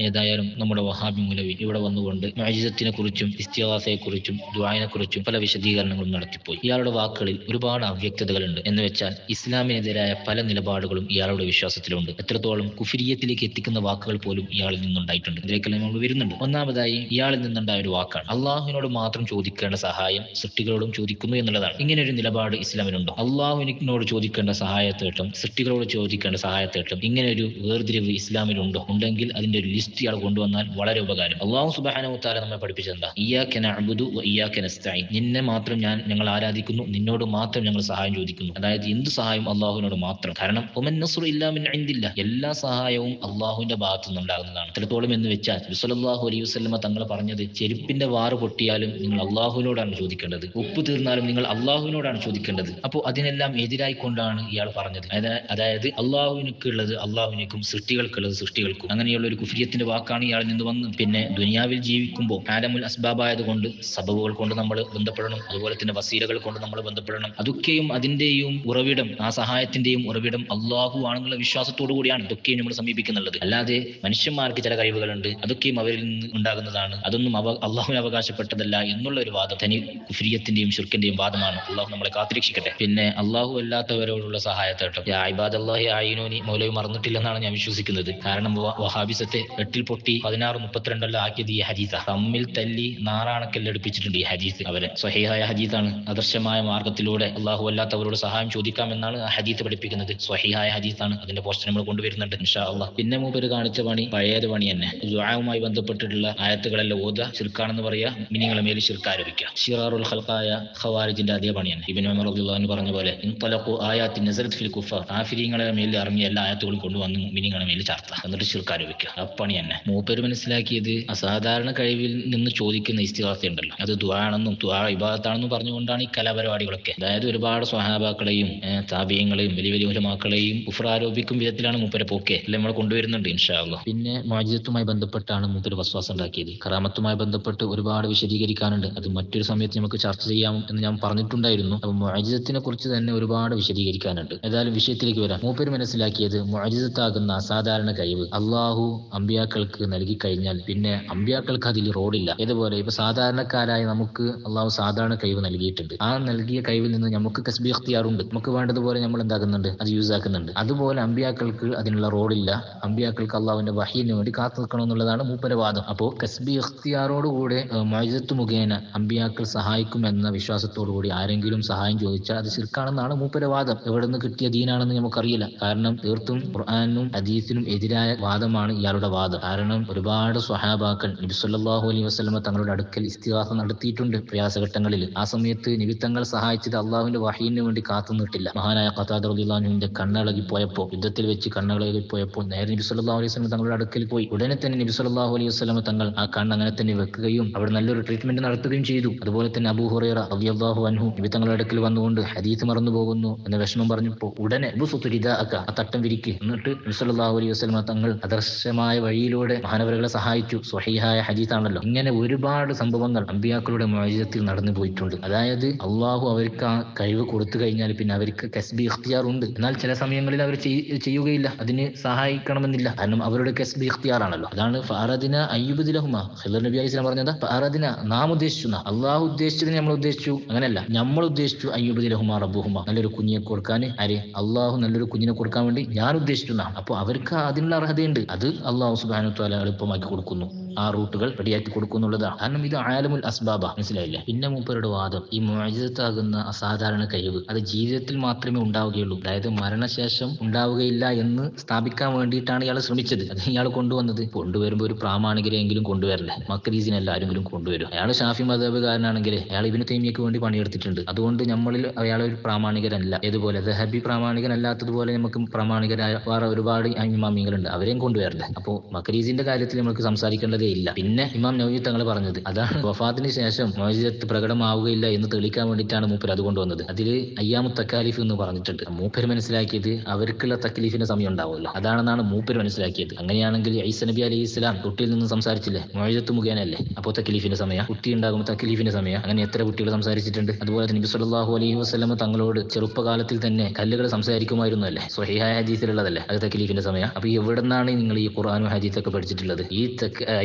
ഏതായാലും നമ്മുടെ വഹാബി മുലവി ഇവിടെ വന്നുകൊണ്ട് മജിദത്തിനെ കുറിച്ചും ഇസ്തിഹാസയെ കുറിച്ചും ദ്വായനെ കുറിച്ചും പല വിശദീകരണങ്ങളും നടത്തിപ്പോയി. ഇയാളുടെ വാക്കുകളിൽ ഒരുപാട് അവ്യക്തതകളുണ്ട്. എന്ന് വെച്ചാൽ ഇസ്ലാമിനെതിരായ പല നിലപാടുകളും ഇയാളുടെ വിശ്വാസത്തിലുണ്ട്. എത്രത്തോളം കുഫിരിയത്തിലേക്ക് എത്തിക്കുന്ന വാക്കുകൾ പോലും ഇയാളിൽ നിന്നുണ്ടായിട്ടുണ്ട്. ഇതിലേക്കെല്ലാം നമ്മൾ വരുന്നുണ്ട്. ഒന്നാമതായി ഇയാളിൽ നിന്നുണ്ടായ ഒരു വാക്കാണ്. അള്ളാഹുവിനോട് മാത്രം ചോദിക്കേണ്ട സഹായം സൃഷ്ടികളോടും ചോദിക്കുന്നു എന്നുള്ളതാണ്. ഇങ്ങനെ ഒരു നിലപാട് ഇസ്ലാമിനുണ്ടോ? അള്ളാഹുവിനോട് ചോദിക്കേണ്ട സഹായത്തേട്ടം സൃഷ്ടികളോട് ചോദിക്കേണ്ട സഹായത്തേട്ടം ഇങ്ങനെ ഒരു വേർതിരിവ് ഇസ്ലാമിലുണ്ടോ ഉണ്ടെങ്കിൽ അതിന്റെ ഒരു ലിസ്റ്റ് ഇയാൾ കൊണ്ടുവന്നാൽ വളരെ ഉപകാരം. അള്ളാഹു സുബാനു താല നമ്മെ പഠിപ്പിച്ചെന്താ ഇയാക്കന അബുദു ഇയാക്കന നിന്നെ മാത്രം ഞാൻ ഞങ്ങൾ ആരാധിക്കുന്നു നിന്നോട് മാത്രം ഞങ്ങൾ സഹായം ചോദിക്കുന്നു. അതായത് എന്ത് സഹായം അള്ളാഹുവിനോട് മാത്രം. കാരണം ഒമൻ നസുർ ഇല്ലാമിൻ എല്ലാ സഹായവും അള്ളാഹുവിന്റെ ഭാഗത്തു നിന്നുണ്ടാകുന്നതാണ് എത്രത്തോളം എന്ന് വെച്ചാൽ വിസലല്ലാഹു അലൈഹി വസ്ലമ തങ്ങൾ പറഞ്ഞത് ചെരുപ്പിന്റെ വാറ് പൊട്ടിയാലും നിങ്ങൾ അള്ളാഹുവിനോടാണ് ചോദിക്കേണ്ടത്. ഉപ്പ് തീർന്നാലും നിങ്ങൾ അള്ളാഹുവിനോടാണ് ചോദിക്കേണ്ടത്. അപ്പോൾ അതിനെല്ലാം എതിരായിക്കൊണ്ടാണ് ഇയാൾ പറഞ്ഞത്. അതായത് അള്ളാഹുവിനൊക്കെയുള്ളത് അള്ളാഹുവിനേക്കും സൃഷ്ടികൾക്കുള്ളത് സൃഷ്ടികൾക്കും. അങ്ങനെയുള്ള ഒരു കുഫിയത്തിന്റെ വാക്കാണ് ഇയാളിൽ നിന്ന് വന്ന് പിന്നെ ദുനിയാവിൽ ജീവിക്കുമ്പോൾ ആലമുൽ അസ്ബാബായതുകൊണ്ട് സബബുകൾ കൊണ്ട് നമ്മൾ ബന്ധപ്പെടണം. അതുപോലെ തന്നെ വസീലകൾ കൊണ്ട് നമ്മൾ ബന്ധപ്പെടണം. അതൊക്കെയും അതിന്റെയും ഉറവിടം ആ സഹായത്തിന്റെയും ഉറവിടം അള്ളാഹു ആണെന്നുള്ള വിശ്വാസത്തോടു കൂടിയാണ് ഇതൊക്കെയും നമ്മൾ സമീപിക്കുന്നുള്ളത് അല്ലാതെ മനുഷ്യന്മാർക്ക് ചില കഴിവുകളുണ്ട്. അതൊക്കെയും അവരിൽ നിന്ന് ഉണ്ടാകുന്നതാണ്. അതൊന്നും അവ അള്ളാഹുവിന് അവകാശപ്പെട്ടതല്ല എന്നുള്ള ഒരു വാദം തനി കുഫിരിയത്തിന്റെയും ശുർക്കിന്റെയും വാദമാണ്. അള്ളാഹു നമ്മളെ കാത്തിരക്ഷിക്കട്ടെ. പിന്നെ അള്ളാഹു അല്ലാത്തവരോടുള്ള സഹായത്തേട്ടം. ഐബാദ് അള്ളാഹി ആയിനോനി മൗലവി മറന്നിട്ടില്ലെന്നാണ് ഞാൻ വിശ്വസിക്കുന്നത്. കാരണം വഹാബിസത്തെ എട്ടിൽ പൊട്ടി പതിനാറ് മുപ്പത്തിരണ്ടല്ല ആക്കിയത് ഈ ഹദീസ. തമ്മിൽ തല്ലി നാറാണക്കെല്ലടുപ്പിച്ചിട്ടുണ്ട് ഈ ഹദീസ് അവരെ. സ്വഹേഹായ ഹദീസാണ്. ആദർശമായ മാർഗത്തിലൂടെ അള്ളാഹു അല്ലാത്തവരോട് സഹായം ചോദിക്കാമെന്നാണ് ആ ഹദീസ് പഠിപ്പിക്കുന്നത്. സ്വഹീഹായ ഹദീസാണ് അതിന്റെ പോസ്റ്റ് നമ്മൾ കൊണ്ടുവരുന്നുണ്ട് ഇൻഷാ അള്ളാഹ് പിന്നെ മൂപ്പര് കാണിച്ച പണി പഴയത് പണി തന്നെ. ദുആവുമായി ബന്ധപ്പെട്ടിട്ടുള്ള ആയത്തുകളെല്ലാം ഓത. ശിർക്കാണെന്ന് പറയാ. മിനിങ്ങളെ മേൽ ശിർക്ക് ആരോപിക്കുക ഷിറാറുൽ ഹൽക്കായ ഖവാരിജിന്റെ അതേ പണിയാണ്. ഇബിൻ ഉമർ റളിയല്ലാഹു പറഞ്ഞ പോലെ ഇൻതലഖു ആയാത്തി നസറത്ത് ഫിൽ കുഫ കാഫിരീങ്ങളെ മേലിൽ ഇറങ്ങിയ എല്ലാ ആയത്തുകളും കൊണ്ടുവന്ന് മിനിങ്ങളെ മേൽ ചാർത്ത. എന്നിട്ട് ശിർക്ക് ആരോപിക്കുക ആ പണി തന്നെ മൂപ്പര് മനസ്സിലാക്കിയത് അസാധാരണ കഴിവിൽ നിന്ന് ചോദിക്കുന്ന ഇസ്തിഹാസയുണ്ടല്ലോ. അത് ദ്വാണെന്നും ദുആ ഇബാദത്താണെന്നും പറഞ്ഞുകൊണ്ടാണ് ഈ കലാപരിപാടികളൊക്കെ. അതായത് ഒരുപാട് സ്വഹാബാക്കളെയും താപീയങ്ങളെയും വലിയ വലിയ ഉലമാക്കളെയും ഉഫർ ആരോപിക്കും വിധത്തിലാണ് മൂപ്പരെ പോക്കെ. അല്ലെ നമ്മൾ കൊണ്ടുവരുന്നുണ്ട് ഇൻഷാ അള്ളാഹ് പിന്നെ മാജിദത്തുമായി ബന്ധപ്പെട്ടാണ് മൂപ്പര് വസ്വാസം ഉണ്ടാക്കിയത്. കറാമത്തുമായി ബന്ധപ്പെട്ട് ഒരുപാട് വിശദീകരിക്കാനുണ്ട്. അത് മറ്റൊരു സമയത്ത് നമുക്ക് ചർച്ച ചെയ്യാം എന്ന് ഞാൻ പറഞ്ഞിട്ടുണ്ടായിരുന്നു. അപ്പൊ മോചിതത്തിനെ കുറിച്ച് തന്നെ ഒരുപാട് വിശദീകരിക്കാനുണ്ട്. ഏതായാലും വിഷയത്തിലേക്ക് വരാം. മൂപ്പര് മനസ്സിലാക്കിയത് മോചിതത്താകുന്ന അസാധാരണ കഴിവ്. അള്ളാഹു അമ്പിയാക്കൾക്ക് നൽകി കഴിഞ്ഞാൽ പിന്നെ അമ്പിയാക്കൾക്ക് അതിൽ റോഡില്ല. ഇതുപോലെ ഇപ്പൊ സാധാരണക്കാരായി നമുക്ക് അള്ളാഹു സാധാരണ കഴിവ് നൽകിയിട്ടുണ്ട്. ആ നൽകിയ കഴിവിൽ നിന്ന് നമുക്ക് കസ്ബി അഖ്തിയാറുണ്ട് നമുക്ക് വേണ്ടതുപോലെ നമ്മൾ എന്താക്കുന്നുണ്ട്? അത് യൂസ് ആക്കുന്നുണ്ട്. അതുപോലെ അമ്പിയാക്കൾക്ക് അതിനുള്ള റോഡില്ല. അമ്പിയാക്കൾക്ക് അള്ളാഹുവിന്റെ വഹീന് വേണ്ടി കാത്തു നിൽക്കണം എന്നുള്ളതാണ് മൂപ്പര വാദം അപ്പോൾ കസ്ബി ഇഖ്തിയാറോടുകൂടെ മൈജത്ത് മുഖേന അമ്പിയാക്കൾ സഹായിക്കും എന്ന വിശ്വാസത്തോടു കൂടി ആരെങ്കിലും സഹായം ചോദിച്ചാൽ അത് ശിർക്കാണെന്നാണ് മൂപ്പര വാദം എവിടെ നിന്ന് കിട്ടിയ ദീനാണെന്ന് നമുക്കറിയില്ല. കാരണം തീർത്തും ഖുർആാനും അദീസിനും എതിരായ വാദമാണ് ഇയാളുടെ വാദം. കാരണം ഒരുപാട് സ്വഹാബാക്കൾ നബി സല്ലല്ലാഹു അലൈഹി വസല്ലമ തങ്ങളുടെ അടുക്കൽ ഇസ്തിഹാസ നടത്തിയിട്ടുണ്ട് പ്രയാസഘട്ടങ്ങളിൽ. ആ സമയത്ത് നബി തങ്ങൾ സഹായിച്ചത് അള്ളാഹുവിന്റെ വഹീന് വേണ്ടി കാത്തുനിട്ടില്ല മഹാനായ ഖത്താദ് റളിയല്ലാഹുവിന്റെ കണ്ണളകി പോയപ്പോൾ യുദ്ധത്തിൽ വെച്ച് കണ്ണളകി പോയപ്പോൾ നേരെ നബി സല്ലല്ലാഹു അലൈഹി വസല്ലമ തങ്ങളുടെ അടുക്കൽ പോയി. ഉടനെ തന്നെ നബി സല്ലല്ലാഹു അലൈഹി വസല്ലമ തങ്ങൾ ആ കണ്ണ് അങ്ങനെ തന്നെ വെക്കുകയും അവിടെ നല്ലൊരു ട്രീറ്റ്മെന്റ് നടത്തുകയും ചെയ്തു. അതുപോലെ തന്നെ അബൂ ഹുറൈറ റളിയല്ലാഹു അൻഹു നബി തങ്ങളുടെ അടുക്കൽ വന്നുകൊണ്ട് ഹദീസ് മറന്നു പോകുന്നു എന്ന വിഷമം പറഞ്ഞപ്പോൾ ഉടനെ ആ തട്ടം വിരിക്ക്. എന്നിട്ട് നബി സല്ലല്ലാഹു അലൈഹി വസല്ലമ തങ്ങൾ ആദർശമായ വഴിയിലൂടെ മഹാനവരകളെ സഹായിച്ചു. സ്വഹീഹായ ഹജീത്താണല്ലോ ഇങ്ങനെ ഒരുപാട് സംഭവങ്ങൾ അമ്പിയാക്കളുടെ മോചിതത്തിൽ നടന്നു പോയിട്ടുണ്ട്. അതായത് അള്ളാഹു അവർക്ക് ആ കഴിവ് കൊടുത്തു കഴിഞ്ഞാൽ പിന്നെ അവർക്ക് കസ്ബി ഇഖ്തിയാർ ഉണ്ട്. എന്നാൽ ചില സമയങ്ങളിൽ അവർ ചെയ്യുകയില്ല. അതിന് സഹായിക്കണമെന്നില്ല. കാരണം അവരുടെ കസ്ബി ഇഖ്തിയാറാണല്ലോ. അതാണ് ഫാറദിന അയ്യുബുദിലഹുമ. ഖിദർ നബി അലൈഹി സ്വലം പറഞ്ഞത് ഫാറദിന നാം ഉദ്ദേശിച്ചു. അള്ളാഹു ഉദ്ദേശിച്ചതിന് നമ്മൾ ഉദ്ദേശിച്ചു. അങ്ങനെയല്ല. നമ്മൾ ഉദ്ദേശിച്ചു അയ്യുബുദിലഹുമ റബ്ബുഹുമ. നല്ലൊരു കുഞ്ഞിനെ കൊടുക്കാൻ. ആര്? അള്ളാഹു നല്ലൊരു കുഞ്ഞിനെ കൊടുക്കാൻ വേണ്ടി ഞാൻ ഉദ്ദേശിച്ചു അപ്പോൾ അവർക്ക് അതിനുള്ള അർഹതയുണ്ട്. അത് അള്ളാഹു താല എളുപ്പമാക്കി കൊടുക്കുന്നു. ആ റൂട്ടുകൾ റെഡിയാക്കി കൊടുക്കുന്നുള്ളതാണ്. കാരണം ഇത് ആലമുൽ അസ്ബാബ. മനസ്സിലായില്ല? പിന്നെ മൂപ്പരുടെ വാദം ഈ മോചിതത്താകുന്ന അസാധാരണ കഴിവ് അത് ജീവിതത്തിൽ മാത്രമേ ഉണ്ടാവുകയുള്ളൂ. അതായത് മരണശേഷം ഉണ്ടാവുകയില്ല എന്ന് സ്ഥാപിക്കാൻ വേണ്ടിയിട്ടാണ് ഇയാൾ ശ്രമിച്ചത്. അത് ഇയാൾ കൊണ്ടുവന്നത്. കൊണ്ടുവരുമ്പോൾ ഒരു പ്രാമാണികരെങ്കിലും കൊണ്ടുവരില്ലേ? മക്രീസിനെ എല്ലാവരെങ്കിലും കൊണ്ടുവരും. അയാൾ ഷാഫി മതാപകാരനാണെങ്കിൽ അയാൾ ഇബിന് തൈമിയക്ക് വേണ്ടി പണിയെടുത്തിട്ടുണ്ട്. അതുകൊണ്ട് നമ്മളിൽ അയാൾ ഒരു പ്രാമാണികരല്ല. ഇതുപോലെ ദഹബി പ്രാമാണികനല്ലാത്തതുപോലെ നമുക്ക് പ്രാമാണികരായ വേറെ ഒരുപാട് ഇമാമികളുണ്ട്. അവരെയും കൊണ്ടുവരില്ല? അപ്പോൾ മക്രീസിന്റെ കാര്യത്തിൽ നമുക്ക് സംസാരിക്കേണ്ടത് ഇല്ല പിന്നെ ഇമാം നവീ തങ്ങൾ പറഞ്ഞത് അതാണ് വഫാത്തിന് ശേഷം മോചിതത്ത് പ്രകടമാവുകയില്ല എന്ന് തെളിയിക്കാൻ വേണ്ടിയിട്ടാണ് മൂപ്പർ അത് കൊണ്ടുവന്നത്. അതിൽ അയ്യാമു തക്കാലിഫ് എന്ന് പറഞ്ഞിട്ടുണ്ട്. മൂപ്പർ മനസ്സിലാക്കിയത് അവർക്കുള്ള തക്കലീഫിന്റെ സമയം ഉണ്ടാവുമല്ലോ. അതാണെന്നാണ് മൂപ്പർ മനസ്സിലാക്കിയത്. അങ്ങനെയാണെങ്കിൽ ഐസ നബി അലൈഹി ഇസ്ലാം കുട്ടിയിൽ നിന്ന് സംസാരിച്ചില്ലേ? മോചിതത്ത് മുഖേനല്ലേ അപ്പോൾ തക്കലീഫിന്റെ സമയം? കുട്ടി ഉണ്ടാകുമ്പോൾ തക്കലീഫിന്റെ സമയം? അങ്ങനെ എത്ര കുട്ടികൾ സംസാരിച്ചിട്ടുണ്ട്? അതുപോലെ നബി സല്ലല്ലാഹു അലൈഹി വസ്ലമ തങ്ങളോട് ചെറുപ്പകാലത്തിൽ തന്നെ കല്ലുകൾ സംസാരിക്കുമായിരുന്നു അല്ലേ സ്വഹിഹായ ഹദീസിലുള്ളതല്ലേ? അത് തക്കലീഫിന്റെ സമയം. അപ്പൊ എവിടെ നിന്നാണ് നിങ്ങൾ ഈ ഖുർആാനും ഹദീസൊക്കെ പഠിച്ചിട്ടുള്ളത്? ഈ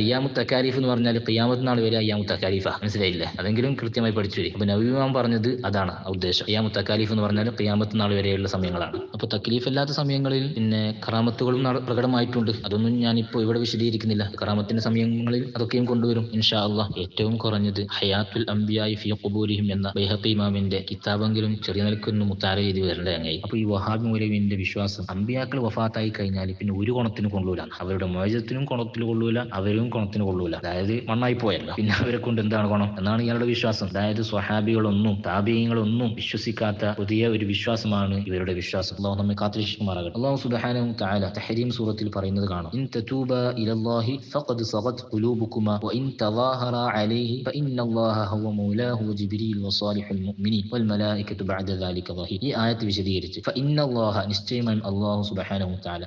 അയ്യാമു തക്കാരിഫ് എന്ന് പറഞ്ഞാൽ ഖിയാമത്ത് നാൾ വരെ അയ്യാമു തക്കാരിഫ മനസ്സിലായില്ലേ? അതെങ്കിലും കൃത്യമായി പഠിച്ചു വരും അപ്പൊ നബിമാൻ പറഞ്ഞത് അതാണ് ഉദ്ദേശം. അയ്യാമു തക്കാലിഫ് എന്ന് പറഞ്ഞാൽ ഖിയാമത്ത് നാൾ വരെയുള്ള സമയങ്ങളാണ്. അപ്പൊ തക്ലീഫ് അല്ലാത്ത സമയങ്ങളിൽ പിന്നെ കറാമത്തുകളും പ്രകടമായിട്ടുണ്ട്. അതൊന്നും ഞാൻ ഇപ്പോൾ ഇവിടെ വിശദീകരിക്കുന്നില്ല. കറാമത്തിന്റെ സമയങ്ങളിൽ അതൊക്കെയും കൊണ്ടുവരും. ഇൻഷാ അള്ളാഹ് ഏറ്റവും കുറഞ്ഞത് ഹയാത്തുൽ അംബിയായി ഫി ഖുബൂരിഹിം എന്ന ബൈഹഖി ഇമാമിന്റെ കിതാബെങ്കിലും ചെറിയ നിലക്കൊന്ന് മുത്താര ചെയ്ത് വരേണ്ട അങ്ങായി അപ്പൊ ഈ വഹാബ് മൗലവിന്റെ വിശ്വാസം അമ്പിയാക്കൾ വഫാത്തായി കഴിഞ്ഞാൽ പിന്നെ ഒരു ഗുണത്തിന് കൊള്ളൂല. അവരുടെ മോചത്തിനും ഗുണത്തിൽ കൊള്ളൂല. അവരും ഗുണത്തിന് കൊള്ളൂല. അതായത് മണ്ണായി പോയല്ല. പിന്നെ അവരെ കൊണ്ട് എന്താണ് ഗുണം? എന്നാണ് ഇയാളുടെ വിശ്വാസം. അതായത് സ്വഹാബികളൊന്നും താപീയങ്ങളൊന്നും വിശ്വസിക്കാത്ത പുതിയ ഒരു വിശ്വാസമാണ് ഇവരുടെ വിശ്വാസം. അള്ളാഹു നമ്മെ കാത്തിരിക്കുമാറാകട്ടെ അള്ളാഹു സുബ്ഹാനഹു തആല തഹരീം സൂറത്തിൽ പറയുന്നത് കാണാം. ഇൻ തതൂബ ഇലല്ലാഹി ഫഖദ് സഗത് അലൈഹി ഫഇന്നല്ലാഹ ഹുവ മൗലാഹു വൽ ബഅദ ദാലിക ഈ ആയത്ത് ഫഇന്നല്ലാഹ നിശ്ചയമായും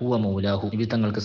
ഹുവ മൗലാഹു നബി തങ്ങൾക്ക്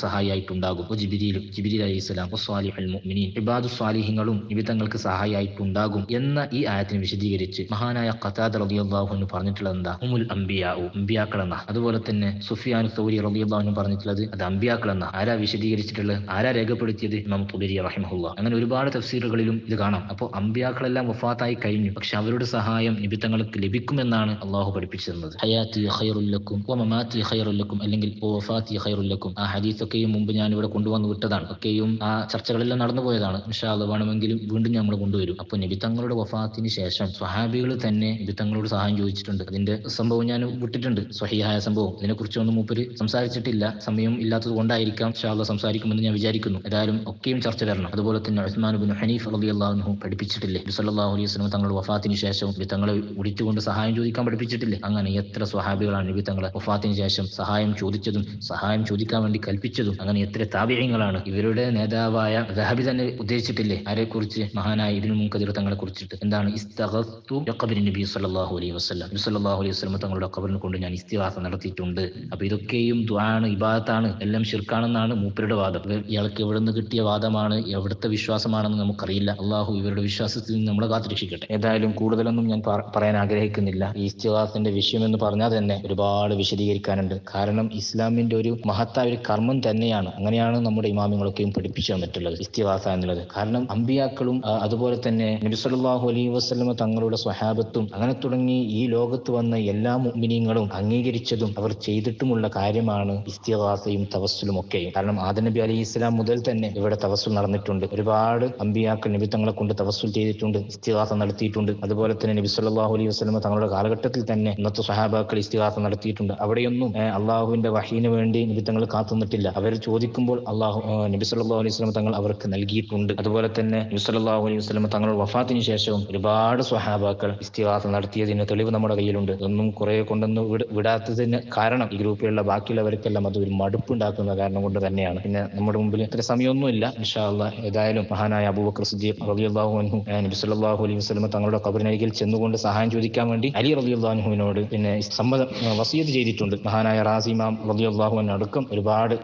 ജിബ്രീൽ ജിബ്രീൽ അലൈഹിസ്സലാം വസാലിഹുൽ മുഅ്മിനീൻ ഇബാദു സ്വാലിഹീങ്ങളും നബി തങ്ങൾക്ക് സഹായിയായിട്ടുണ്ടാകും എന്ന ഈ ആയത്തിനെ വിശദീകരിച്ച് മഹാനായ ഖതാദ് റളിയല്ലാഹു അൻഹു പറഞ്ഞിട്ടുള്ളത് എന്താ? ഉമുൽ അംബിയാഉ അംബിയാക്കൾ എന്ന. അതുപോലെ തന്നെ സുഫിയാൻ സൗരി റളിയല്ലാഹു അൻഹു പറഞ്ഞിട്ടുള്ളത് അത് അംബിയാക്കൾ എന്ന. ആരാ വിശദീകരിച്ചിട്ടുള്ളത്? ആരാ രേഖപ്പെടുത്തിയത്? ഇമാം തുബരി റഹിമഹുല്ല. അങ്ങനെ ഒരുപാട് തഫ്സീറുകളിലും ഇത് കാണാം. അപ്പോൾ അംബിയാക്കളെല്ലാം വഫാത്തായി കഴിഞ്ഞു. പക്ഷെ അവരുടെ സഹായം നിബിത്തങ്ങൾക്ക് ലഭിക്കുമെന്നാണ് അള്ളാഹു പഠിപ്പിച്ചു തന്നത് ഹയാത്തി ഹൈറുല്ലക്കും മമാത്തി ഹൈറുല്ലക്കും അല്ലെങ്കിൽ വഫാത്തി ഹൈറുല്ലക്കും ആ ഹദീസൊക്കെയും മുമ്പ് ഞാൻ ഇവിടെ കൊണ്ടുവന്നു വിട്ടതാണ്. ഒക്കെയും ആ ചർച്ചകളെല്ലാം നടന്നു പോയതാണ്. ഇൻഷാ അത് വേണമെങ്കിലും വീണ്ടും ഞങ്ങൾ കൊണ്ടുവരും. അപ്പോൾ നബിത്തങ്ങളുടെ വഫാത്തിന് ശേഷം സ്വഹാബികൾ തന്നെ നബിത്തങ്ങളോട് സഹായം ചോദിച്ചിട്ടുണ്ട്. അതിന്റെ സംഭവം ഞാൻ വിട്ടിട്ടുണ്ട്. സ്വഹിയായ സംഭവം. ഇതിനെക്കുറിച്ചൊന്നും മൂപ്പര് സംസാരിച്ചിട്ടില്ല. സമയം ഇല്ലാത്തത് കൊണ്ടായിരിക്കാം അള്ളാഹ് സംസാരിക്കുമെന്ന് ഞാൻ വിചാരിക്കുന്നു. ഏതായാലും ഒക്കെയും ചർച്ച വരണം. അതുപോലെ തന്നെ ഉസ്മാൻ ബിൻ ഹനീഫ് അലി അള്ളാഹു പഠിപ്പിച്ചിട്ടില്ലേ? നബി സല്ലല്ലാഹു അലൈഹി വസല്ലം തങ്ങളുടെ വഫാത്തിന് ശേഷം നബി തങ്ങളെ വിളിച്ചുകൊണ്ട് സഹായം ചോദിക്കാൻ പഠിപ്പിച്ചിട്ടില്ലേ? അങ്ങനെ എത്ര സ്വഹാബികളാണ് നബി തങ്ങളെ വഫാത്തിന് ശേഷം സഹായം ചോദിച്ചതും സഹായം ചോദിക്കാൻ വേണ്ടി കൽപ്പിച്ചതും അങ്ങനെ എത്ര താപിയങ്ങളാണ് ഇവരുടെ നേതാവായ ദഹബി തന്നെ ഉദ്ദേശിച്ചിട്ടില്ലേ? ആരെക്കുറിച്ച് മഹാനായ ഇതിനു മുൻകതിർ തങ്ങളെ കുറിച്ചിട്ട് എന്താണ് ഇസ്തഗത്തു ബിഖബ്രി നബി സല്ലല്ലാഹു അലൈഹി വസല്ലം. നബി സല്ലല്ലാഹു അലൈഹി വസല്ലം തങ്ങളുടെ കബറിനെ കൊണ്ട് ഞാൻ ഇസ്തിവാസ നടത്തിയിട്ടുണ്ട്. അപ്പൊ ഇതൊക്കെയും ദ്വാണ് ഇബാദത്താണ് എല്ലാം ഷിർക്കാണെന്നാണ് മൂപ്പരുടെ വാദം. ഇയാൾക്ക് എവിടെ നിന്ന് കിട്ടിയ വാദമാണ് എവിടുത്തെ വിശ്വാസമാണെന്ന് നമുക്കറിയില്ല. അള്ളാഹു ഇവരുടെ വിശ്വാസത്തിൽ നിന്ന് നമ്മളെ കാത്തിരക്ഷിക്കട്ടെ. ഏതായാലും കൂടുതലൊന്നും ഞാൻ പറയാൻ ആഗ്രഹിക്കുന്നില്ല. ഈ ഇസ്തിവാസിന്റെ വിഷയം എന്ന് പറഞ്ഞാൽ തന്നെ ഒരുപാട് വിശദീകരിക്കാനുണ്ട്. കാരണം ഇസ്ലാമിന്റെ ഒരു മഹത്തായ ഒരു കർമ്മം തന്നെയാണ്. അങ്ങനെയാണ് നമ്മുടെ ഇമാമിങ്ങളൊക്കെയും പഠിപ്പിച്ചു തന്നിട്ടുള്ളത് ഇസ്തിവാസ എന്നുള്ളത്. കാരണം അമ്പിയാക്കളും അതുപോലെ തന്നെ നബി സല്ലല്ലാഹു അലൈഹി വസല്ലമ തങ്ങളുടെ സ്വഹാബത്തും അങ്ങനെ തുടങ്ങി ഈ ലോകത്ത് വന്ന എല്ലാ മുഅ്മിനീങ്ങളും അംഗീകരിച്ചതും അവർ ചെയ്തിട്ടുമുള്ള കാര്യമാണ് ഇസ്തിവാസയും തവസ്സുലും ഒക്കെയും കാരണം ആദ നബി അലൈഹി ഇസ്ലാം മുതൽ തന്നെ ഇവിടെ തവസ്സുൽ നടന്നിട്ടുണ്ട്. ഒരുപാട് അമ്പിയാക്കൾ നബി തങ്ങളെ കൊണ്ട് തവസ്സുൽ ചെയ്തിട്ടുണ്ട് ഇസ്തിവാസ നടത്തിയിട്ടുണ്ട്. അതുപോലെ തന്നെ നബി സല്ലല്ലാഹു അലൈഹി വസല്ലമ തങ്ങളുടെ കാലഘട്ടത്തിൽ തന്നെ ഇന്നത്തെ സ്വഹാബാക്കൾ ഇസ്തിവാസ നടത്തിയിട്ടുണ്ട്. അവിടെയൊന്നും അള്ളാഹുവിന്റെ വഹീന് വേണ്ടി നബി തങ്ങൾ കാത്തുനിന്നിട്ടില്ല. അവർ ചോദിക്കുമ്പോൾ അള്ളാഹു നബി സല്ലല്ലാഹു അലൈഹി വസല്ലമ തങ്ങൾ അവർക്ക് നൽകിയിട്ടുണ്ട്. അതുപോലെ തന്നെ യുസലാഹു അലൈഹി വസല്ലമ തങ്ങളുടെ വഫാത്തിന് ശേഷവും ഒരുപാട് സ്വഹാബാക്കൾ ഇസ്തിവാസ നടത്തിയതിന് തെളിവ് നമ്മുടെ കയ്യിലുണ്ട്. ഒന്നും കുറെ കൊണ്ടൊന്നും വിടാത്തതിന് കാരണം ഈ ഗ്രൂപ്പിലുള്ള ബാക്കിയുള്ളവർക്കെല്ലാം അത് ഒരു മടുപ്പുണ്ടാക്കുന്ന കാരണം കൊണ്ട് തന്നെയാണ്. പിന്നെ നമ്മുടെ മുമ്പിൽ ഇത്ര സമയമൊന്നുമില്ല. ഇൻഷാ അള്ളാഹ് ഏതായാലും മഹാനായ അബൂബക്കർ സിദ്ദീഖ് റളിയല്ലാഹു അൻഹു ഏഹ് നബി അലൈഹി വസല്ലമ തങ്ങളുടെ കബറിനരികിൽ ചെന്നുകൊണ്ട് സഹായം ചോദിക്കാൻ വേണ്ടി അലി റബി അൻഹുവിനോട് പിന്നെ സമ്മതം വസീത് ചെയ്തിട്ടുണ്ട്. മഹാനായ റാസി ഇമാം റളിയല്ലാഹു അൻഹു അടക്കം ഒരുപാട്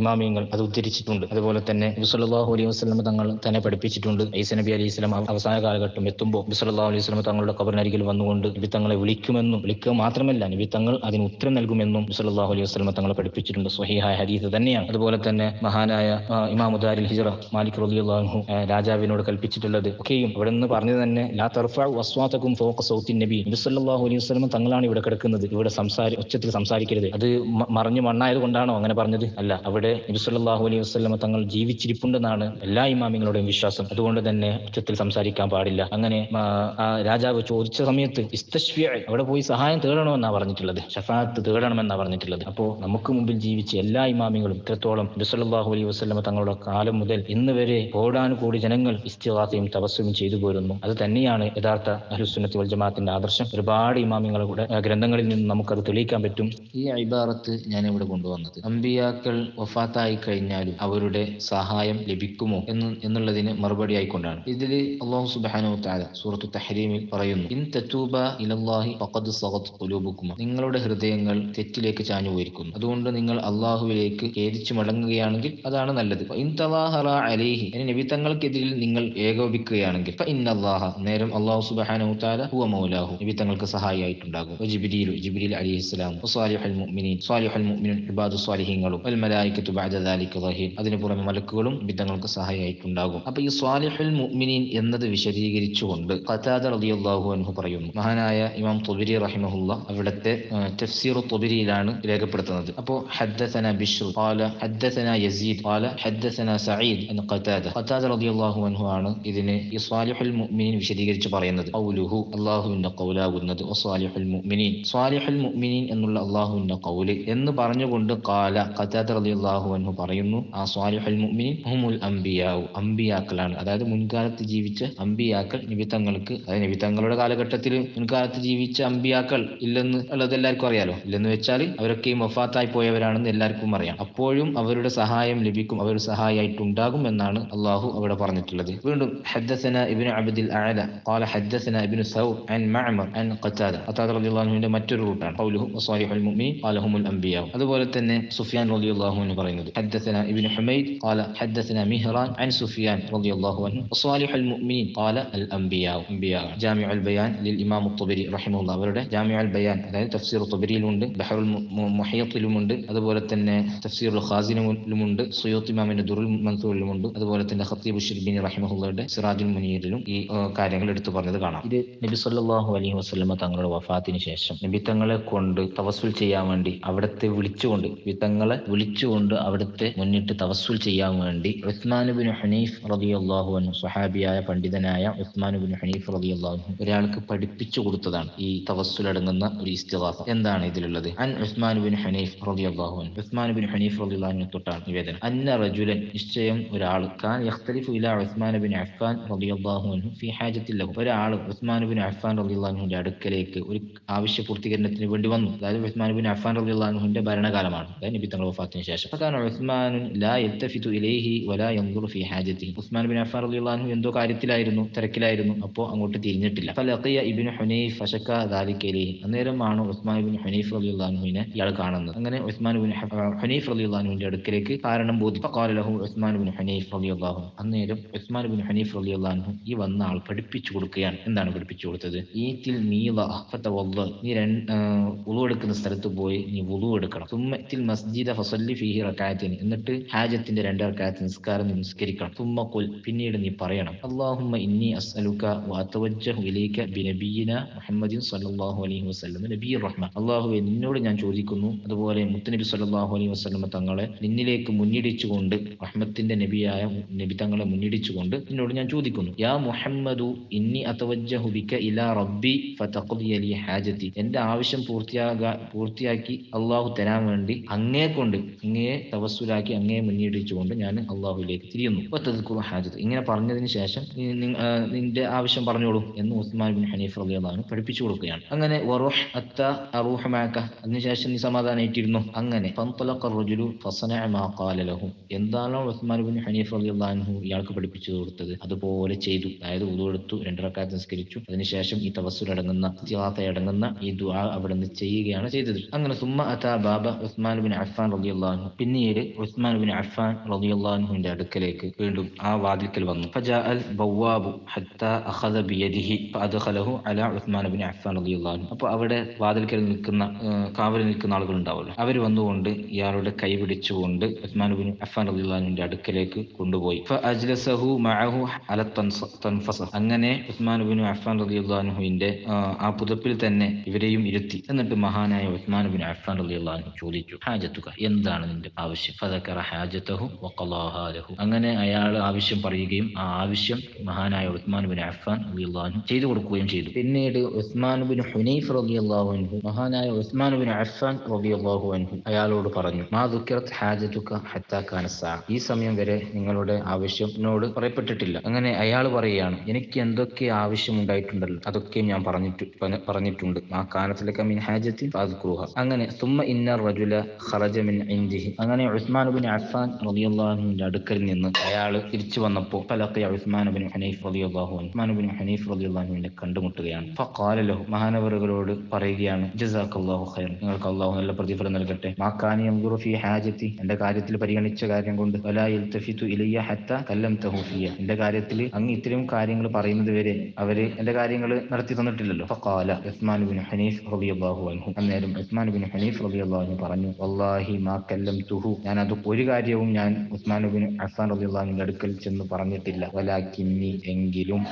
ഇമാമിയങ്ങൾ അത് ഉദ്ധരിച്ചിട്ടുണ്ട്. അതുപോലെ തന്നെ നബി സല്ലല്ലാഹു അലൈഹി വസ്ലം തങ്ങൾ തന്നെ പഠിപ്പിച്ചിട്ടുണ്ട്. ഈസ നബി അലൈഹി സ്വലം അവസാന കാലഘട്ടം എത്തുമ്പോൾ നബി സല്ലല്ലാഹു അലൈഹി സ്വലം തങ്ങളുടെ കബറിനരികിൽ വന്നുകൊണ്ട് നബി തങ്ങളെ വിളിക്കുമെന്നും വിളിക്കുക മാത്രമല്ല നബി തങ്ങൾ അതിന് ഉത്തരം നൽകുമെന്നും നബി സല്ലല്ലാഹു അലൈഹി വസ്ലം തങ്ങളെ പഠിപ്പിച്ചിട്ടുണ്ട്. സ്വഹീഹായ ഹദീസ് തന്നെയാണ്. അതുപോലെ തന്നെ മഹാനായ ഇമാമുദാരിൽ ഹിജ്റ മാലിക് അൻഹു രാജാവിനോട് കൽപ്പിച്ചിട്ടുള്ളത് ഒക്കെയും ഇവിടെ നിന്ന് പറഞ്ഞു തന്നെ ലാ തർഫാവ് അസ്വാതകും ഫൗഖ സൗത്തിൻ നബി. നബി സല്ലല്ലാഹു അലൈഹി വസ്ലം തങ്ങളാണ് ഇവിടെ കിടക്കുന്നത്. ഇവിടെ സംസാരി ഉച്ചത്തിൽ സംസാരിക്കരുത്. അത് മറിഞ്ഞു മണ്ണായത് കൊണ്ടാണോ അങ്ങനെ പറഞ്ഞത്? അല്ല അവിടെ നബി സല്ലല്ലാഹു അലൈഹി വസ്ലം തങ്ങൾ ജീവിച്ചിരിപ്പുണ്ടെന്നാണ് എല്ലാ ഇമാമിങ്ങളുടെയും വിശ്വാസം. അതുകൊണ്ട് തന്നെ ഉച്ചത്തിൽ സംസാരിക്കാൻ പാടില്ല. അങ്ങനെ ആ, രാജാവ് ചോദിച്ച സമയത്ത് ഇസ്തശ്ഫിയ അവിടെ പോയി സഹായം തേടണമെന്നാണ് പറഞ്ഞിട്ടുള്ളത്. ഷഫാത്ത് തേടണമെന്നാണ് പറഞ്ഞിട്ടുള്ളത്. അപ്പോൾ നമുക്ക് മുമ്പിൽ ജീവിച്ച എല്ലാ ഇമാമിങ്ങളും ഇത്രത്തോളം ബിസലാഹു അലൈഹി വസ്ലമ തങ്ങളുടെ കാലം മുതൽ ഇന്ന് വരെ കോടാനുകൂടി ജനങ്ങൾ ഇസ്തിവാസയും തപസ്സും ചെയ്തു പോരുന്നു. അത് തന്നെയാണ് യഥാർത്ഥ അഹുസുന്നത്തി വൽ ജമാഅത്തിന്റെ ആദർശം. ഒരുപാട് ഇമാമിങ്ങളുടെ ഗ്രന്ഥങ്ങളിൽ നിന്ന് നമുക്കത് തെളിയിക്കാൻ പറ്റും. ഈ ഇബാറത്ത് ഞാൻ ഇവിടെ കൊണ്ടുവന്നത്. അമ്പിയാക്കൾ വഫാത്തായി കഴിഞ്ഞാലും അവരുടെ സഹായം ലഭിക്കുമോ എന്ന് എന്നുള്ളതിന് മറുപടി ആയിക്കൊണ്ടാണ്. ഇതിൽ അള്ളാഹു സുബ്ഹാനഹു താല സൂറത്തു തഹരീമിൽ പറയുന്നു. ഇൻ തെറ്റൂബ ഇലല്ലാഹി ഫഖദ് സഹത് ഒലൂപുക്കുമ നിങ്ങളുടെ ഹൃദയങ്ങൾ തെറ്റിലേക്ക് ചാഞ്ഞു പോയിരിക്കുന്നു. അതുകൊണ്ട് നിങ്ങൾ അള്ളാഹുവിലേക്ക് ഖേദിച്ചു മടങ്ങുകയാണെങ്കിൽ അതാണ് നല്ലത്. ഇൻ തവാഹറ അലേഹി അതിന് നിബിത്തങ്ങൾക്കെതിരിൽ നിങ്ങൾ ഏകോപിക്കുകയാണെങ്കിൽ ഇൻ അള്ളാഹ നേരം അള്ളാഹു സുബ്ഹാനഹു താല ഹുവ മൗലാഹു. നിബിത്തങ്ങൾക്ക് തങ്ങൾക്ക് സഹായിയായിട്ടുണ്ടാകും. വ ജിബ്രീലു ജിബ്രീൽ വസാലിഹുൽ മുഅ്മിനീൻ സാലിഹുൽ മുഅ്മിനീൻ മലായികത്തു ബഅദ അതിനു പുറമെ മലക്കുകളും തങ്ങൾക്ക് സഹായിയായിട്ടുണ്ടാകും അപ്പൊ ഈ സ്വാലിഹുൽ മുഅ്മിനീൻ എന്നത് വിശദീകരിച്ചുകൊണ്ട് ഖതാദ റളിയല്ലാഹു അൻഹു പറയുന്നു മഹാനായ ഇമാം തുബരി റഹിമഹുല്ല അവിടുത്തെ തഫ്സീർ തുബരിയിലാണ് രേഖപ്പെടുത്തുന്നത്. അപ്പോൾ ഹദ്ദസന ബിഷ്ർ ഖാല ഹദ്ദസന യസീദ് ഖാല ഹദ്ദസന സഈദ് അൻ ഖതാദ ഖതാദ റളിയല്ലാഹു അൻഹു ആണ് ഇതിനെ ഈ സ്വാലിഹുൽ മുഅ്മിനീൻ വിശദീകരിച്ച് പറയുന്നത്. ഖൗലുഹു അല്ലാഹുവിന്റെ ഖൗലാകുന്നത് സ്വാലിഹുൽ മുഅ്മിനീൻ. സ്വാലിഹുൽ മുഅ്മിനീൻ എന്നുള്ള അല്ലാഹുവിന്റെ ഖൗൽ എന്ന് പറഞ്ഞുകൊണ്ട് ഖാല ഖതാദ റളിയല്ലാഹു അൻഹു പറയുന്നു ആ സ്വാലിഹുൽ മുഅ്മിനീൻ ഹുമുൽ അംബിയാഉ അംബിയാക്കളാണ് അതായത് മുൻകാലത്ത് ജീവിച്ച അംബിയാക്കൾ നിബിത്തങ്ങൾക്ക് അതായത് നിബിത്തങ്ങളുടെ കാലഘട്ടത്തിൽ മുൻകാലത്ത് ജീവിച്ച അംബിയാക്കൾ ഇല്ലെന്ന് ഉള്ളത് എല്ലാവർക്കും അറിയാലോ ഇല്ലെന്ന് വെച്ചാൽ അവരൊക്കെ മൊഫാത്തായി പോയവരാണെന്ന് എല്ലാവർക്കും അറിയാം അപ്പോഴും അവരുടെ സഹായം ലഭിക്കും അവരുടെ സഹായമായിട്ടുണ്ടാകും എന്നാണ് അള്ളാഹു അവിടെ പറഞ്ഞിട്ടുള്ളത് വീണ്ടും ഹദ്ദസന ഇബ്നു അബ്ദിൽ അഅല قال حدثنا ابن ثور عن معمر عن قتادة قتادة رضي الله عنه മറ്റൊരു റൂട്ടാണ് قوله وصالح المؤمنين قال هم الأنبياء അതുപോലെ തന്നെ സുഫിയാൻ رضي الله عنه പറയുന്നത് حدثنا ابن حميد قال حدثنا مهران عن سفيان رضي الله عنه وصالح المؤمنين قال الأنبياء أنبياء جامع البيان للإمام الطبري رحمه الله അവരുടെ ജാമിഉ അൽ ബയാൻ അതായത് തഫ്സീർ തൊബരിയിലുണ്ട് ബഹറുൽ മുഹയ്യത്തിലുമുണ്ട് അതുപോലെ തന്നെ തഫ്സീറുൽ ഖാസിനിലുമുണ്ട് സുയൂത്ത് ഇമാമിന്റെ ദുറുൽ മൻസൂറിലുമുണ്ട് അതുപോലെ തന്നെ ഖത്തീബ് ഷിർബിനി റഹിമഹുള്ളയുടെ സിറാജുൽ മുനീറിലും ഈ ആ, കാര്യങ്ങൾ എടുത്തു പറഞ്ഞത് കാണാം ഇത് നബി സല്ലല്ലാഹു അലൈഹി വസല്ലമ തങ്ങളുടെ വഫാത്തിന് ശേഷം നബി തങ്ങളെ കൊണ്ട് തവസ്സുൽ ചെയ്യാൻ വേണ്ടി അവിടത്തെ വിളിച്ചുകൊണ്ട് നബി തങ്ങളെ വിളിച്ചുകൊണ്ട് അവിടുത്തെ മുന്നിട്ട് തവസ്സുൽ ചെയ്യാൻ വേണ്ടി ഉസ്മാനുബിൻ ഹനീഫ് റതിയല്ലാഹു അൻഹു സുഹാബിയായ പണ്ഡിതനായ ഉസ്മാനുബിൻ ഹനീഫ് റതിയല്ലാഹു ഒരാൾക്ക് പഠിപ്പിച്ചു കൊടുത്തതാണ് ഈ തവസ്സുലടങ്ങുന്ന ഒരു ഇസ്തിവാസ എന്താണ് ഇതിലുള്ളത്? അൻ ഉസ്മാനുബിൻ ഹനീഫ് റതിയല്ലാഹു അൻഹു. ഉസ്മാനുബിൻ ഹനീഫ് റതിയല്ലാഹുവിനെ തൊട്ടാണ് നിവേദനം. അന്ന റജുലൻ നിശ്ചയം ഒരാൾ ഖാൻ യഖ്തലിഫു ഇല ഉസ്മാനുബിൻ അഫ്ഫാൻ റതിയല്ലാഹു അൻഹു ഫി ഹാജത്തിൽ ലഹു. ഒരാൾ ഉസ്മാനുബിൻ അഫ്ഫാൻ അള്ളാഹുവിന്റെ അടുക്കലേക്ക് ഒരു ആവശ്യ പൂർത്തീകരണത്തിന് വേണ്ടി വന്നു. അതായത് ഉസ്മാനുബിൻ അഫ്ഫാൻ അള്ളാഹുവിന്റെ ഭരണകാലമാണ്. നബി തങ്ങൾ വഫാത്തിന് ശേഷം. അതാണ് ഉസ്മാനുൻ ലാ യൽത്തഫിതു ഇലൈഹി ഉസ്മാൻ ബിൻ അഫാർ അള്ളാഹു എന്തോ കാര്യത്തിലായിരുന്നു തിരക്കിലായിരുന്നു അപ്പോ അങ്ങോട്ട് തിരിഞ്ഞിട്ടില്ല. ഫലഖിയ ഇബിൻ ഹുനൈഫ് അന്നേരമാണ് ഉസ്മാൻ ബിൻ ഹുനൈഫ് അലി അള്ളാഹുവിനെ ഇയാൾ കാണുന്നത്. അങ്ങനെ ഉസ്മാൻ ബിൻ ഹുനൈഫ് അലി അള്ളാഹുവിന്റെ അടുക്കിലേക്ക് കാരണം ബോധിപ്പിക്കാലഹു ഉസ്മാൻ ബിൻ ഹുനൈഫ് അലി അള്ളാഹു അന്നേരം ഉസ്മാൻ ബിൻ ഹുനൈഫ് അലി അള്ളാഹു ഈ വന്ന ആൾ പഠിപ്പിച്ചു കൊടുക്കുകയാണ്. എന്താണ് പഠിപ്പിച്ചു കൊടുത്തത്? ഈ മീല രണ്ട് എടുക്കുന്ന സ്ഥലത്ത് പോയി നീ ഉളു എടുക്കണം. മസ്ജിദ എന്നിട്ട് ഹാജത്തിന്റെ രണ്ടു നിസ്കാരം നമസ്കരിക്കണം നിസ്കരിക്കണം. തുമ്മ കുൽ പിന്നീട് നീ പറയണം. അള്ളാഹുമ്മ ഇന്നി അസ്അലുക വഅതവജ്ജഹു ഇലൈക ബിനബീന മുഹമ്മദിൻ സ്വല്ലല്ലാഹു അലൈഹി വസല്ലം. നബി റഹ്മ അള്ളാഹു നിന്നോട് ഞാൻ ചോദിക്കുന്നു. അതുപോലെ മുത്തനബി സ്വല്ലല്ലാഹു അലൈഹി വസല്ലം തങ്ങളെ നിന്നിലേക്ക് മുന്നിടിച്ചുകൊണ്ട് റഹ്മത്തിന്റെ നബിയായ നബി തങ്ങളെ മുന്നിടിച്ചുകൊണ്ട് നിന്നോട് ഞാൻ ചോദിക്കുന്നു. യാ മുഹമ്മദു ഇന്നി അതവജ്ജഹു ബിക ഇലാ റബ്ബി ഫതഖ്ദിയ ലി ഹാജതി എന്റെ ആവശ്യം പൂർത്തിയാകാ പൂർത്തിയാക്കി അള്ളാഹു തരാൻ വേണ്ടി അങ്ങേ കൊണ്ട് അങ്ങയെ തവസ്സുലാക്കി അങ്ങയെ മുന്നിടിച്ചുകൊണ്ട് ഞാൻ അള്ളാഹുവിലേക്ക് തിരിയുന്നു ഹാജത്ത്. ഇങ്ങനെ പറഞ്ഞതിന് ശേഷം നിന്റെ ആവശ്യം പറഞ്ഞോളൂ എന്ന് ഉസ്മാൻ ബിൻ ഹനീഫ് റളിയല്ലാഹു പഠിപ്പിച്ചു കൊടുക്കുകയാണ്. അങ്ങനെ അത്ത അതിനുശേഷം നീ സമാധാനായിട്ടിരുന്നു അങ്ങനെ എന്താണോ ഉസ്മാൻ ബിൻ ഹനീഫ് അൻഹു ഇയാൾക്ക് പഠിപ്പിച്ചു കൊടുത്തത്. അതുപോലെ ചെയ്തു. അതായത് ഉദു എടുത്തു രണ്ട് റക്കാത്ത് നിസ്കരിച്ചു. അതിനുശേഷം ഈ തവസ്സുൽ അടങ്ങുന്ന അടങ്ങുന്ന ഈ ദുആ അവിടെ നിന്ന് ചെയ്യുകയാണ് ചെയ്തത്. അങ്ങനെ സുമ്മ അതാ ബാബ ഉസ്മാൻ ബിൻ അഫ്ഫാൻ അൻഹു. പിന്നീട് ഉസ്മാൻ ബിൻ അഫ്ഫാൻ റളിയല്ലാഹു എന്റെ അടുക്കലേക്ക് വീണ്ടും ആ വാതിൽക്കൽ വന്നു. ബവ്വാബു അല ഉസ്മാൻ അപ്പോൾ അവിടെ വാതിൽക്കൽ നിൽക്കുന്ന കാവലിൽ നിൽക്കുന്ന ആളുകൾ ഉണ്ടാവുമല്ലോ അവർ വന്നുകൊണ്ട് ഇയാളുടെ കൈ പിടിച്ചുകൊണ്ട് ഉസ്മാൻ ബിൻ അഫ്സാൻ അലിയുള്ളാഹിന്റെ അടുക്കലേക്ക് കൊണ്ടുപോയി. മഅഹു അല അങ്ങനെ ഉസ്മാൻ ബിൻ അഫ്സാൻ റലിയുള്ളാഹുവിന്റെ ആ പുതപ്പിൽ തന്നെ ഇവരെയും ഇരുത്തി. എന്നിട്ട് മഹാനായ ഉസ്മാൻ ബിൻ അഫ്സാൻ റലിയുള്ളാഹു ചോദിച്ചു ഹാജത്തുക എന്താണ് നിന്റെ ആവശ്യം? ഫതക്കറ ഹാജത്തഹു വക്കലാഹ ലഹു അങ്ങനെ അയാൾ ആവശ്യം പറയുകയും ആ ആവശ്യം മഹാനായ ഉസ്മാൻ ബിൻ അഫ്ഫാൻ റളിയല്ലാഹു ചെയ്തു കൊടുക്കുകയും ചെയ്തു. പിന്നീട് ഉസ്മാൻ ബിൻ ഹുനൈഫ് റളിയല്ലാഹു അൻഹു മഹാനായ ഉസ്മാൻ ബിൻ അഫ്ഫാൻ റളിയല്ലാഹു അൻഹു അയാളോട് പറഞ്ഞു മാ ദുക്കിറത് ഹാജതുക ഹത്താ കാന സാ. ഈ സമയം വരെ നിങ്ങളുടെ ആവശ്യം എന്നോട് പറയപ്പെട്ടിട്ടില്ല. അങ്ങനെ അയാൾ പറയുകയാണ് എനിക്ക് എന്തൊക്കെ ആവശ്യം ഉണ്ടായിട്ടുണ്ടല്ലോ അതൊക്കെയും ഞാൻ പറഞ്ഞിട്ട് പറഞ്ഞിട്ടുണ്ട്. ആ കാലത്തിലൊക്കെ മിൻ ഹാജത്തിൽ ഫാദ്കുറുഹ അങ്ങനെ സുമ്മ ഇന്നർ റജുല ഖറജ മിൻ ഇൻദിഹി അങ്ങനെ ഉസ്മാൻ ബിൻ അഫ്ഫാൻ റളിയല്ലാഹുവിന്റെ അടുക്കൽ അടുക്കൽ നിന്ന് അയാൾ തിരിച്ചു വന്നപ്പോൾ ഫലഖിയ ബിൻ ഹനീഫ് ബിൻ ഹനീഫ് കണ്ടുമുട്ടുകയാണ്. മഹാനവറുകളോട് പറയുകയാണ് ഖൈർ നിങ്ങൾക്ക് അള്ളാഹു നല്ല പ്രതിഫലം നൽകട്ടെ. ഹാജത്തി. എന്റെ കാര്യത്തിൽ പരിഗണിച്ച കാര്യം കൊണ്ട് ഇലയ്യ എന്റെ കാര്യത്തിൽ അങ്ങ് ഇത്രയും കാര്യങ്ങൾ പറയുന്നത് വരെ അവർ എന്റെ കാര്യങ്ങൾ നടത്തി തന്നിട്ടില്ലല്ലോ. ബിൻ ഹനീഫ് അന്നേരം ബിൻ ഹനീഫ് പറഞ്ഞു വല്ലാഹി മാ ഞാൻ അത് ഒരു കാര്യവും ഞാൻ ഉസ്മാൻ ബിൻ അള്ളാഹിന്റെ അടുക്കൽ ചെന്ന് പറഞ്ഞിട്ടില്ല. വലാക്കിന്നി എങ്കിലും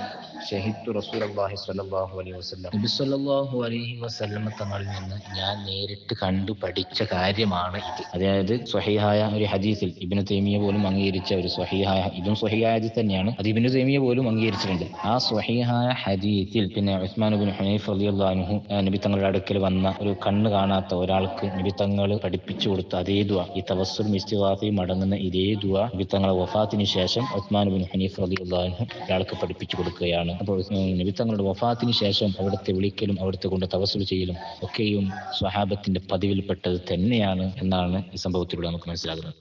ഷഹിദു റസൂലുള്ളാഹി സ്വല്ലല്ലാഹു അലൈഹി വസല്ലം. നബി സ്വല്ലല്ലാഹു അലൈഹി വസ്ലമ തങ്ങളിൽ നിന്ന് ഞാൻ നേരിട്ട് കണ്ടു പഠിച്ച കാര്യമാണ് ഇത്. അതായത് സ്വഹീഹായ ഒരു ഹദീസിൽ ഇബ്നു തൈമിയ പോലും അംഗീകരിച്ച ഒരു സ്വഹീഹായ ഇതും സ്വഹീഹായ ഹദീസ് തന്നെയാണ്. അത് ഇബിന് തൈമിയ പോലും അംഗീകരിച്ചിട്ടുണ്ട്. ആ സ്വഹീഹായ ഹദീസിൽ പിന്നെ ഉസ്മാൻ ബിൻ ഹുനൈഫ് റളിയല്ലാഹു അൻഹു നബി തങ്ങളുടെ അടുക്കൽ വന്ന ഒരു കണ്ണ് കാണാത്ത ഒരാൾക്ക് നബി തങ്ങൾ പഠിപ്പിച്ചു കൊടുത്ത അതേ ദുആ ഈ തവസ്സുൽ ഇസ്തിവാസയും അടങ്ങുന്ന ഇതേ ദുആ നബി തങ്ങളുടെ വഫാത്തിന് ശേഷം ഉസ്മാൻ ബിൻ ഹനീഫ് റളിയല്ലാഹു അൻഹു ഒരാൾക്ക് പഠിപ്പിച്ചു കൊടുക്കുകയാണ്. അപ്പോൾ നബി തങ്ങളുടെ വഫാത്തിന് ശേഷം അവിടുത്തെ വിളിക്കലും അവിടുത്തെ കൊണ്ട് തവസ്സുൽ ചെയ്യലും ഒക്കെയും സ്വഹാബത്തിന്റെ പതിവിൽപ്പെട്ടത് തന്നെയാണ് എന്നാണ് ഈ സംഭവത്തിലൂടെ നമുക്ക് മനസ്സിലാകുന്നത്.